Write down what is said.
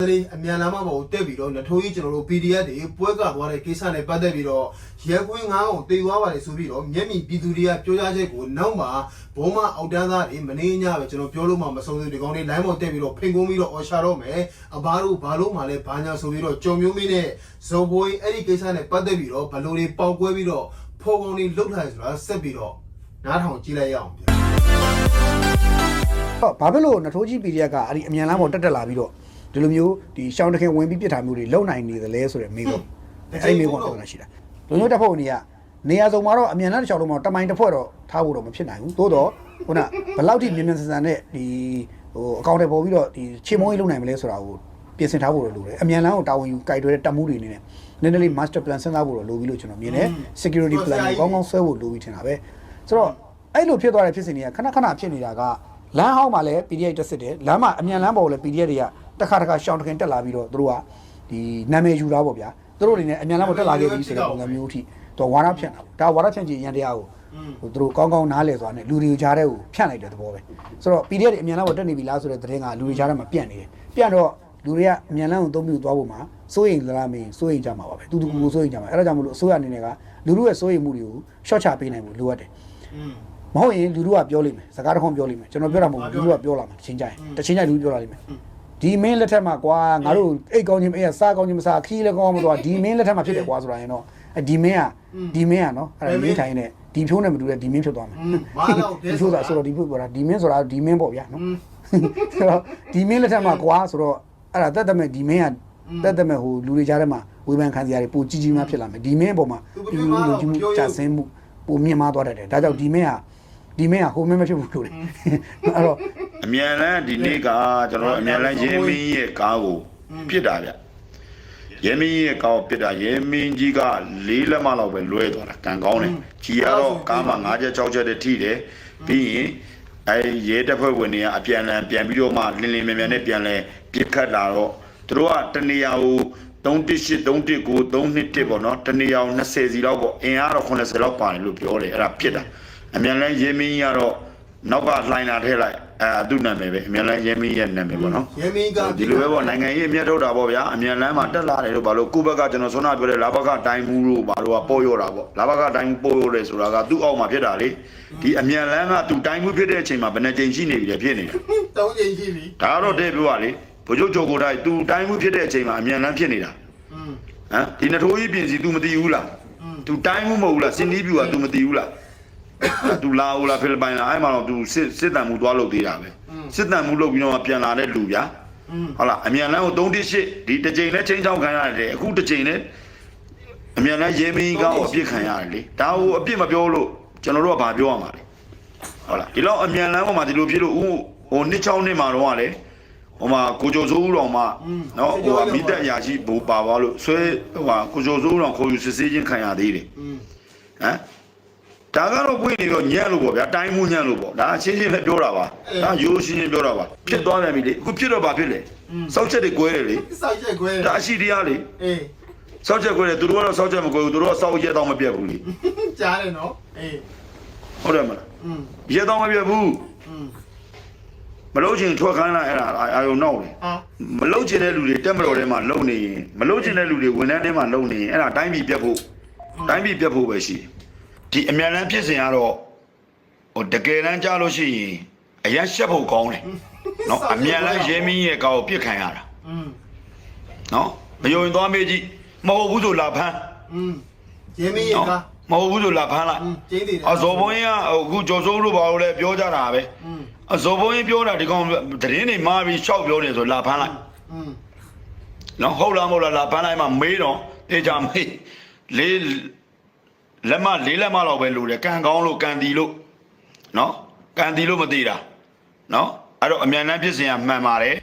လေးအမြန်လမ်းမပေါ်ကိုတက်ပြီးတော့နထိုးကြီးကျွန်တော်တို့ PDF တွေပွဲကသွားတဲ့ကိစ္စနဲ့ပတ်သက်ပြီးတော့ရဲခွင်းငါးအောင်တေသွားပါတယ်ဆိုပြီးတော့မျက်မြင်ပြည်သူတွေကပြောကြားချက်ကိုနောက်မှာဘုံမအောက်တန်းသားတွေမနေညပဲကျွန်တော်ပြောလို့မှမဆုံးသေးဒီကောင်တွေ line ပေါ်တက်ပြီးတော့ဖိန်ကုန်းပြီးတော့အော်ရှာတော့မယ်အဘာတို့ဘာလို့မှလဲဘာညာဆိုပြီးတော့ကြုံမျိုးမင်းနဲ့ဇော်ဘိုးအဲ့ဒီကိစ္စနဲ့ပတ်သက်ပြီးတော့ဘလို့တွေပေါက်ကွဲပြီးတော့ဖော်ကောင်တွေလှုပ်ထားတယ်ဆိုတာဆက်ပြီးတော့နားထောင်ကြည့်လိုက်ရအောင်ဗျာတော့ဘာဖြစ်လို့နထိုးကြီး PDF ကအဲ့ဒီအမြန်လမ်းပေါ်တက်တက်လာပြီးတော့ ဒီလိုမျိုးဒီရှောင်းတခင်ဝင်ပြီးပြစ်ထားမျိုးတွေလုံနိုင်နေသလဲဆိုတဲ့မိကုန်းအဲ့ဒီမိကုန်းပြောတာရှိတာလူမျိုးတက်ဖို့နေကနေရာစုံမှာတော့အမြန်လမ်းတစ်ချောင်းလုံးမှာတမိုင်းတစ်ဖွဲ့တော့ထားဖို့တော့မဖြစ်နိုင်ဘူးသို့တော့ခုနဘယ်လောက်ထိမြန်မြန်ဆန်ဆန်နဲ့ဒီဟိုအကောင့်တွေပေါ်ပြီးတော့ဒီချေမုံကြီးလုံနိုင်မလဲဆိုတာကိုပြင်ဆင်ထားဖို့တော့လိုတယ်အမြန်လမ်းကိုတာဝန်ယူကြိုက်တွဲတဲ့တပ်မှုတွေအနေနဲ့နည်းနည်းလေး master plan စဉ်းစားဖို့တော့လိုပြီလို့ကျွန်တော်မြင်တယ် security plan ကိုကောင်းကောင်းဆွဲဖို့လိုပြီထင်တာပဲဆိုတော့အဲ့လိုဖြစ်သွားတဲ့ဖြစ်စဉ်တွေကခဏခဏဖြစ်နေတာကလမ်းဟောင်းမှာလည်း PDF တက်စစ်တယ်လမ်းမှာအမြန်လမ်းပေါ်ကိုလည်း PDF တွေက တစ်ခါတစ်ခါရှောင်းတခင်တက်လာပြီးတော့သူတို့ကဒီနာမည်ယူတာပေါ့ဗျာသူတို့အနေနဲ့အမြန်လမ်းပေါ်တက်လာခဲ့ပြီဆိုတဲ့ပုံစံမျိုးအထိတော့ဝါရဖြန့်တာပေါ့ဒါဝါရဖြန့်ကြည့်ရန်တရားကိုဟိုသူတို့ကောင်းကောင်းနားလည်စွာနဲ့လူတွေကြားတဲ့ကိုဖြန့်လိုက်တဲ့သဘောပဲဆိုတော့ PDF တွေအမြန်လမ်းပေါ်တက်နေပြီလားဆိုတဲ့သတင်းကလူတွေကြားထဲမှာပြန့်နေတယ်ပြန့်တော့လူတွေကအမြန်လမ်းကိုသုံးပြီးသွားဖို့မှာစိုးရိမ်လားမင်းစိုးရိမ်ကြမှာပါပဲတူတူကူကူစိုးရိမ်ကြမှာအဲ့ဒါကြောင့်မလို့အစိုးရအနေနဲ့ကလူတို့ရဲ့စိုးရိမ်မှုတွေကိုရှော့ချပေးနိုင်ဖို့လိုအပ်တယ်อืมမဟုတ်ရင်လူတို့ကပြောလိမ့်မယ်စကားတစ်ခွန်းပြောလိမ့်မယ်ကျွန်တော်ပြောတာမဟုတ်ဘူးလူတို့ကပြောလာမှာတစ်ချိန်ကြရင်တစ်ချိန်ကြရင်လူပြောလာလိမ့်မယ် ဒီမင်းလက်ထက်မှာကွာငါတို့အိတ်ကောင်းချင်းအေးစားကောင်းချင်းမစားခီးလည်းကောင်းမသွားဒီမင်းလက်ထက်မှာဖြစ်တယ်ကွာဆိုတာရင်တော့ဒီမင်းကဒီမင်းကနော်အဲ့ဒါမင်းထိုင်နေဒီဖြိုးနဲ့မတူတဲ့ဒီမင်းဖြစ်သွားမယ်မာတော့ဒီဖြိုးတာဆိုတော့ဒီဖြိုးပြောတာဒီမင်းဆိုတာဒီမင်းပေါ့ဗျာနော်ဆိုတော့ဒီမင်းလက်ထက်မှာကွာဆိုတော့အဲ့ဒါတက်တက်မဲ့ဒီမင်းကတက်တက်မဲ့ဟိုလူတွေကြားထဲမှာဝေဖန်ခံစရာတွေပိုကြီးကြီးမှဖြစ်လာမယ်ဒီမင်းအပေါ်မှာဒီလူလူကြီးမှုကြာဆင်းမှုပိုမြင့်မားသွားတတ်တယ်ဒါကြောင့်ဒီမင်းက ဒီမင်းကဟိုမင်းမဖြစ်ဘူးလို့လေအဲ့တော့အမြန်လန်းဒီနေ့ကကျွန်တော်တို့အမြန်လန်းရဲမင်းရဲ့ကားကိုပြစ်တာဗျရဲမင်းရဲ့ကားကိုပြစ်တာရဲမင်းကြီးကလေးလက်မလောက်ပဲလွဲသွားတာကံကောင်းတယ်ကြီးရတော့ကားမှာ၅ချက်၆ချက်တည်းထိတယ်ပြီးရင်အဲရဲတပ်ဖွဲ့ဝင်တွေကအပြန်လန်ပြန်ပြီးတော့မှလင်းလင်းမြန်မြန်နဲ့ပြန်လဲပြစ်ခတ်လာတော့သူတို့ကတနေရာကို318 319 321ပေါ့နော်တနေရာကို20စီလောက်ပေါ့အင်အားတော့80လောက်ပါတယ်လို့ပြောတယ်အဲ့ဒါဖြစ်တာ အမြန်လန်းရဲမင်းကြီးကတော့နောက်ကလှိုင်းလာထဲလိုက်အဲသူ့နာမည်ပဲအမြန်လန်းရဲမင်းရဲ့နာမည်ပေါ့နော် ရဲမင်းက ဒီလိုပဲပေါ့နိုင်ငံရေးအမျက်ထုတ်တာပေါ့ဗျာအမြန်လန်းမှာတက်လာတယ်လို့ဘာလို့ကုဘက်ကကျွန်တော်ဆွမ်းနာပြောတဲ့လာဘကတိုင်းမှုလို့ဘာလို့ကပေါ်ရောတာပေါ့လာဘကတိုင်းပေါ်ရောတယ်ဆိုတာကသူ့အောက်မှာဖြစ်တာလေဒီအမြန်လန်းကသူတိုင်းမှုဖြစ်တဲ့အချိန်မှာဘယ်နှကြိမ်ရှိနေပြီလဲဖြစ်နေတာ တောင်းချိန်ရှိပြီ ဒါကတော့တဲ့ပြောပါလေဘိုလ်ချုပ်ကျော်ကိုတိုင်းသူတိုင်းမှုဖြစ်တဲ့အချိန်မှာအမြန်လန်းဖြစ်နေတာ อืม ဟမ်ဒီနထိုးကြီးပြင်စီ तू မသိဘူးလား तू တိုင်းမှုမဟုတ်ဘူးလားစင်ဒီပြူက तू မသိဘူးလား သူလာဟိုလာဖိလစ်ပိုင်လာအဲ့မှာတော့သူစစ်စစ်တန်မှုသွားလုပ်သေးတာပဲစစ်တန်မှုလုပ်ပြီးတော့ပြန်လာတဲ့လူဗျာဟုတ်လားအမြန်လမ်းကို3-8ဒီတစ်ချိန်နဲ့ချင်းချောင်းခံရတယ်အခုတစ်ချိန်နဲ့အမြန်လမ်းရေမင်းကောင်းအပြစ်ခံရတယ်လေဒါဟိုအပြစ်မပြောလို့ကျွန်တော်တို့ကဘာပြောရမှာလဲဟုတ်လားဒီလောက်အမြန်လမ်းပေါ်မှာဒီလိုဖြစ်လို့ဦးဟိုနှစ်ချောင်းနှစ်မှာတော့ကလေဟိုမှာကိုကြိုစိုးဦးတော်မှနော်ဟိုကမိသက်အရာရှိဘူပါပါလို့ဆွဲဟိုကကိုကြိုစိုးဦးတော်ခေါ်ယူစစ်ဆေးခြင်းခံရသေးတယ်ဟမ် ဒါကတော့ပွင့်နေတော့ညံ့လို့ပေါ့ဗျာတိုင်းမှုညံ့လို့ပေါ့ဒါအချင်းချင်းပဲပြောတာပါဒါရိုးရှင်းရှင်းပြောတာပါဖြစ်သွားပြန်ပြီလေအခုဖြစ်တော့ဘာဖြစ်လဲစောက်ချက်တွေကွဲတယ်လေ စိုက်ချက်ခွဲ ဒါအရှိတရားလေ အေး စောက်ချက်ကွဲတယ်သူတို့ကတော့စောက်ချက်မကွဲဘူးသူတို့ကစောက်ရက်တော့မပြတ်ဘူးလေ ကြားတယ်နော်အေး ဟုတ်တယ်မလား อืม ရက်တော့မပြတ်ဘူး อืม မလို့ချင်ထွက်ခိုင်းလိုက်အဲ့ဒါအာယုံနောက်လေ ဟာ မလို့ချင်တဲ့လူတွေတက်မတော်ထဲမှာလုံနေရင်မလို့ချင်တဲ့လူတွေဝန်ထမ်းထဲမှာလုံနေရင်အဲ့ဒါတိုင်းပြည်ပြတ်ဖို့တိုင်းပြည်ပြတ်ဖို့ပဲရှိတယ် ဒီအမြန်လန်းဖြစ်စဉ်ကတော့ဟိုတကယ်တမ်းကြားလို့ရှိရင်အရက်ရှက်ဖို့ကောင်းတယ်နော်အမြန်လန်းရဲမင်းရဲ့ကောက်ကိုပြစ်ခံရတာ อืม နော်မယုံရင်သွားမေးကြည့်မဟုတ်ဘူးဆိုလာဖမ်း อืมရဲမင်းရ နော် က မဟုတ်ဘူးဆိုလာဖမ်းလိုက် อืมကျင်းသေးတယ် အဇော်ဘုန်းကြီးကအခုကျော်စိုးလို့ပါလို့လည်းပြောကြတာပဲ อืม အဇော်ဘုန်းကြီးပြောတာဒီကောင်သတင်းတွေမှားပြီးရှောက်ပြောနေဆိုလာဖမ်းလိုက် อืม နော်ဟုတ်လားမဟုတ်လားလာဖမ်းလိုက်မှမေးတော့တေချာမေးလေး လက်မလေးလက်မလောက်ပဲလို့တယ်ကန်ကောင်းလို့ကန်တီလို့နော်ကန်တီလို့မသေးတာနော်အဲ့တော့အမြန်တန်းဖြစ်စဉ်ကမှန်ပါတယ်